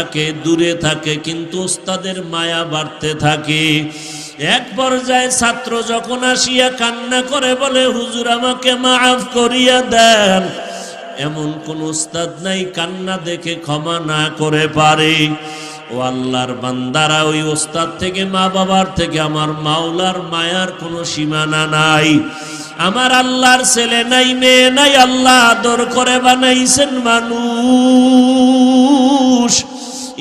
থাকে, দূরে থাকে, কিন্তু ওস্তাদের মায়া বাড়তে থাকে। এক পর্যায়ে ছাত্র যখন আসিয়া কান্না করে, বলে, হুজুর, আমাকে মাফ করিয়া দেন। এমন কোন উস্তাদ নাই, কান্না দেখে ক্ষমা না করে পারে। ও আল্লাহর বান্দারা, ওই ওস্তাদ থেকে, মা বাবার থেকে, আমার মাওলার মায়ার কোনো সীমানা নাই। আমার আল্লাহর ছেলে নাই, মেয়ে নাই, আল্লাহ আদর করে বানাইছেন মানুষ।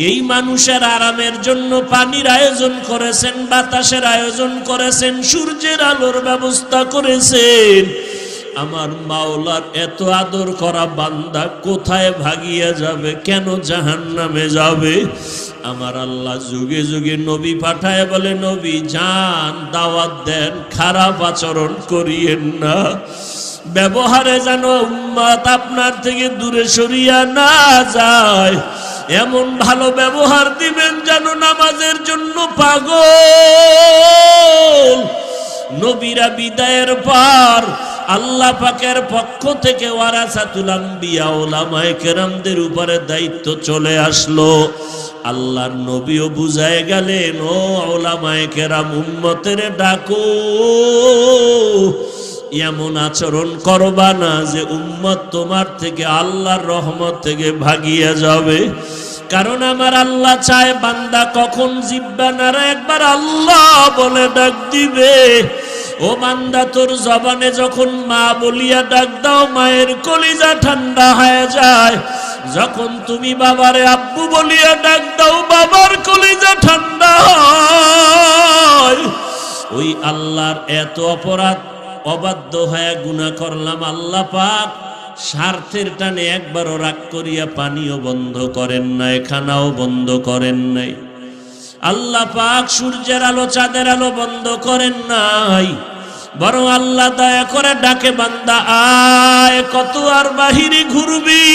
এই মানুষের আরামের জন্য পানির আয়োজন করেছেন, বাতাসের আয়োজন করেছেন, সূর্যের আলোর ব্যবস্থা করেছেন। আমার মাওলার এত আদর করা বান্দা কোথায় ভাগিয়া যাবে, কেন জাহান নামে যাবে? আমার আল্লাহ যুগে যুগে নবী পাঠায় বলে, নবী, যান, দাওয়াত দেন, খারাপ আচরণ করিয়েন না। ব্যবহারে যেন উম্মাত আপনার থেকে দূরে সরিয়া না যায়। এমন ভালো ব্যবহার দিবেন যেন নামাজের জন্য পাগল। নবীরা বিদায়ের পর আল্লাহ পাকের পক্ষ থেকে ওয়ারাসাতুল উপরে দায়িত্ব চলে আসলো। আল্লাহর নবীও বুঝায় গেলেন, ও ওলামায়ে কেরাম, উম্মতের ডাকো। এমন আচরণ করবা না যে উম্মত তোমার থেকে আল্লাহর রহমত থেকে ভাগিয়ে যাবে। কারণ আমার আল্লাহ চায় বান্দা কখন জিব্বা নারা একবার আল্লাহ বলে ডাক দিবে। ও বান্দা, তোর জবানে যখন মা বলিয়া ডাক দাও, মায়ের কলিজা ঠান্ডা হয়ে যায়। যখন তুমি বাবারে আব্বু বলিয়া ডাক দাও, বাবার কলিজা ঠান্ডা হয়। ওই আল্লাহর এত অপরাধ, অবাধ্য হয়ে গুণা করলাম আল্লাহ পাক। স্বার্থের টানে একবারও রাগ করিয়া পানিও বন্ধ করেন নাই, খানাও বন্ধ করেন নাই। আল্লাহ পাক সূর্যের আলো, চাঁদের আলো বন্ধ করেন নাই। বরং আল্লাহ দয়া করে ডাকে, বান্দা, আয় কত আর বাহিরে ঘুরবি?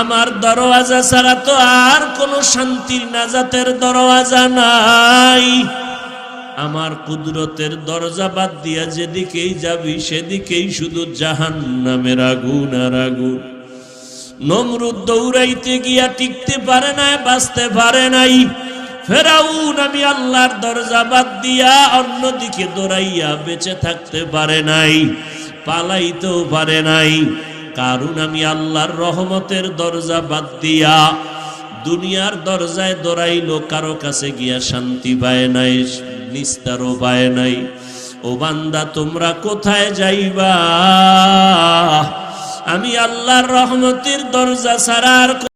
আমার দরওয়াজা ছাড়া তো আর কোনো শান্তির নাজাতের দরওয়াজা নাই। আমার কুদরতের দরজা বাদ দিয়া যেদিকেই যাবি সেদিকেই শুধু জাহান নামের আগুন আর আগুন। নমরুদ দৌড়াইতে গিয়া টিকতে পারে নাই, বাঁচতে পারে নাই। ফেরাউন, আমি আল্লাহর দরজা বাদ দিয়া অন্যদিকে দৌড়াইয়া বেঁচে থাকতে পারে নাই, পালাইতেও পারে নাই। কারণ আমি আল্লাহর রহমতের দরজা বাদ দিয়া দুনিয়ার দরজায় দৌড়াইলো কারও কাছে গিয়া শান্তি পায় নাই। নিস্তারও উপায় নাই। ও বান্দা তোমরা কোথায় যাইবা? আমি আল্লাহর রহমতের দরজা আর